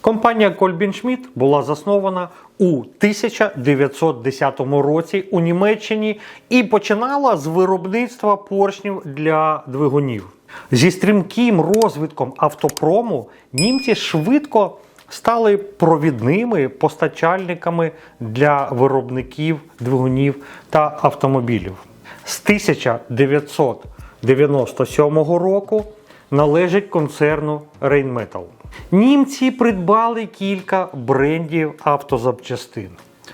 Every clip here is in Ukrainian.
Компанія Кольбін-Шмідт була заснована у 1910 році у Німеччині і починала з виробництва поршнів для двигунів. Зі стрімким розвитком автопрому німці швидко стали провідними постачальниками для виробників двигунів та автомобілів. З 1997 року належить концерну Rheinmetall. Німці придбали кілька брендів автозапчастин,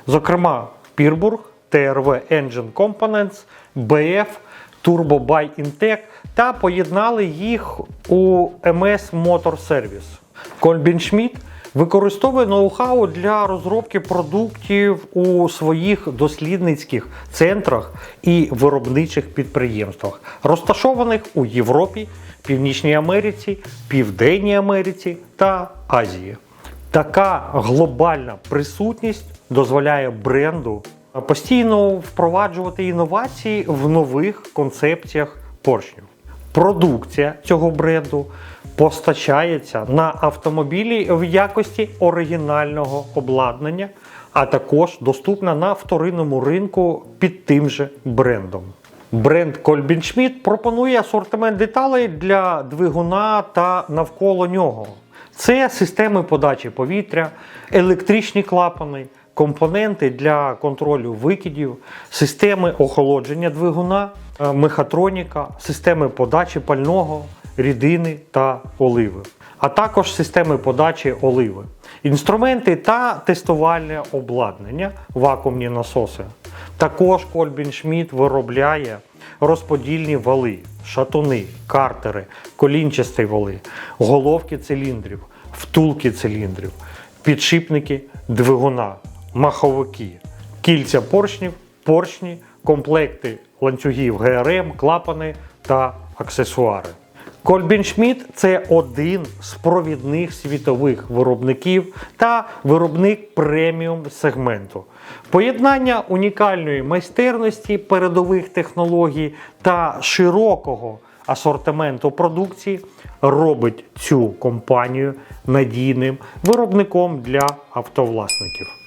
зокрема Пірбург, TRV Engine Components, BF, Turbo Buy Intec та поєднали їх у MS Motor Service. Кольбін використовує ноу-хау для розробки продуктів у своїх дослідницьких центрах і виробничих підприємствах, розташованих у Європі, Північній Америці, Південній Америці та Азії. Така глобальна присутність дозволяє бренду постійно впроваджувати інновації в нових концепціях поршнів. Продукція цього бренду постачається на автомобілі в якості оригінального обладнання, а також доступна на вторинному ринку під тим же брендом. Бренд Колбін Шмідт пропонує асортимент деталей для двигуна та навколо нього. Це системи подачі повітря, електричні клапани, компоненти для контролю викидів, системи охолодження двигуна, мехатроніка, системи подачі пального, рідини та оливи, а також системи подачі оливи, інструменти та тестувальне обладнання, вакуумні насоси. Також Кольбін Шмідт виробляє розподільні вали, шатуни, картери, колінчасті вали, головки циліндрів, втулки циліндрів, підшипники двигуна, маховики, кільця поршнів, поршні, комплекти ланцюгів ГРМ, клапани та аксесуари. Кольбін Шмідт – це один з провідних світових виробників та виробник преміум сегменту. Поєднання унікальної майстерності передових технологій та широкого асортименту продукції робить цю компанію надійним виробником для автовласників.